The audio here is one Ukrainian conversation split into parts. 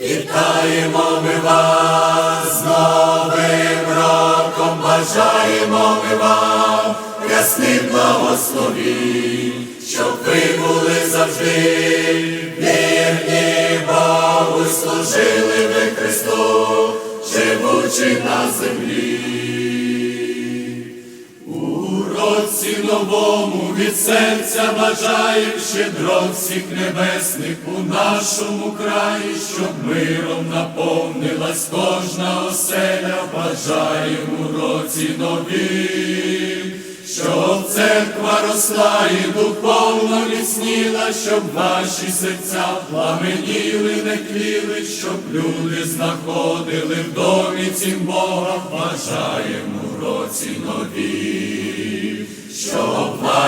Вітаємо ми вас з Новим роком, бажаємо ми вам ясних благословінь, щоб ви були завжди вірні Богу, служили ви Христу, живучи на землі. Році новому від серця бажаєм щедро всіх небесних у нашому краї, щоб миром наповнилась кожна оселя, бажаємо році новім, щоб церква росла і духовно міцніла, щоб ваші серця пламеніли, не кліли, щоб люди знаходили в домі цім Бога, бажаємо році нові,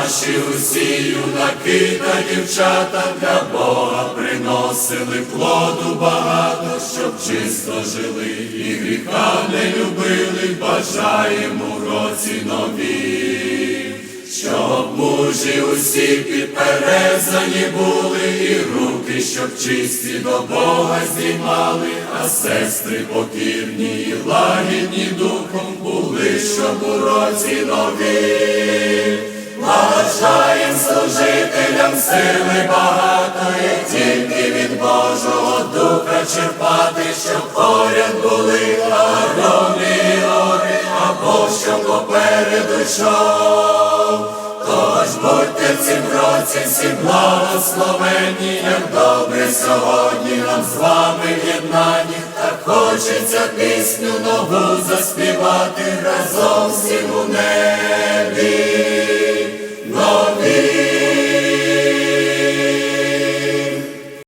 ваші усі юнаки та дівчата для Бога приносили плоду багато, щоб чисто жили. І гріха не любили, бажаємо у році нові, щоб мужі усі підперезані були, і руки, щоб чисті до Бога здіймали, а сестри покірні і лагідні духом були, щоб у році нові. Сили багатої, тільки від Божого Духа черпати, щоб поряд були Аарони гори, або щоб попереду йшов. Тож будьте в цім році всі благословені, як добре сьогодні нам з вами в єднанні, так хочеться пісню нову заспівати разом всім у небі.